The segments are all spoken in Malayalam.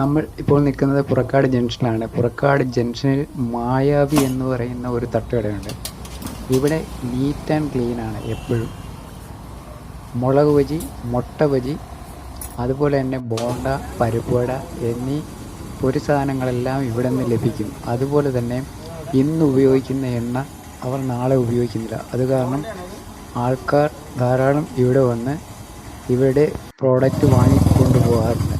നമ്മൾ ഇപ്പോൾ നിൽക്കുന്നത് പുറക്കാട് ജംഗ്ഷനിലാണ്. പുറക്കാട് ജംഗ്ഷനിൽ മായാവി എന്ന് പറയുന്ന ഒരു തട്ടുകടയുണ്ട് ഇവിടെ നീറ്റ് ആൻഡ് ക്ലീൻ ആണ് എപ്പോഴും. മുളക് ബജി മുട്ട ബജി അതുപോലെ തന്നെ ബോണ്ട പരിപ്പുവട എന്നീ പൊരി സാധനങ്ങളെല്ലാം ഇവിടെ നിന്ന് ലഭിക്കും. അതുപോലെ തന്നെ ഇന്ന് ഉപയോഗിക്കുന്ന എണ്ണ അവർ നാളെ ഉപയോഗിക്കുന്നില്ല. അത് കാരണം ആൾക്കാർ ധാരാളം ഇവിടെ വന്ന് ഇവിടെ പ്രോഡക്റ്റ് വാങ്ങിക്കൊണ്ടു പോകാറുണ്ട്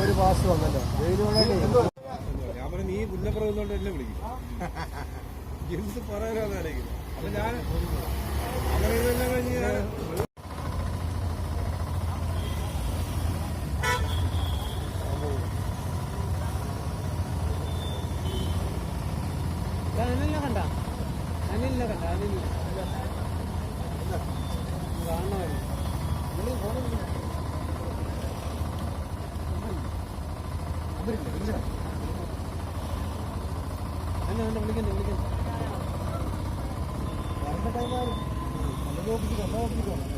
ഒരു പാസ് വന്നല്ലോ ഞാൻ പറഞ്ഞു നീ പുല്ലപ്പുറത്തുകൊണ്ട് എന്നെ വിളിക്കും എന്ത് പറയാനാണ് അപ്പൊ ഞാൻ അങ്ങനെ കണ്ട അനിലിനെ കാണണമായിരുന്നു. വരണ്ട ടൈമായിരുന്നു നല്ല നോക്കിക്കോ നല്ല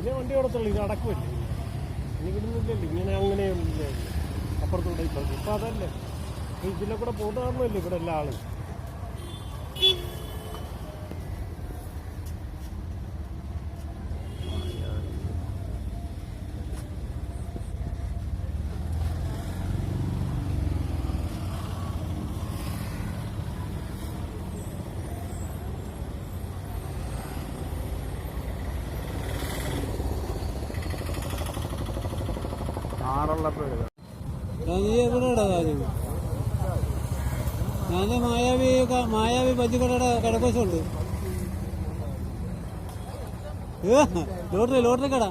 അതിലെ വണ്ടി ഓടത്തുള്ളൂ ഇത് അടക്കുമല്ലേ ഇനി വിടുന്നില്ലല്ലോ ഇങ്ങനെ അങ്ങനെയൊന്നുമില്ല അപ്പുറത്തൂടെ ഇപ്പം ഇപ്പം അതല്ലേ. ഇതിലെ കൂടെ പോകുന്നതാണല്ലോ ഇവിടെ എല്ലാ ആളും. നീ എവിടെയാടാ കാര്യം. ഞാൻ മായാവി മായാവി ബജ്ജിക്കടയുടെ കിടക്കോശമുണ്ട്. ലോട്ടറി ലോട്ടറി കട.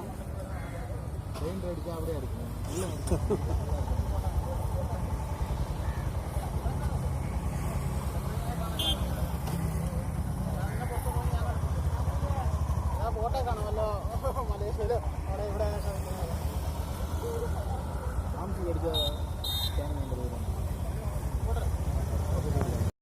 ഫോട്ടോ കാണുമല്ലോ. മലേഷ്യയിലോ അവിടെ ഇവിടെ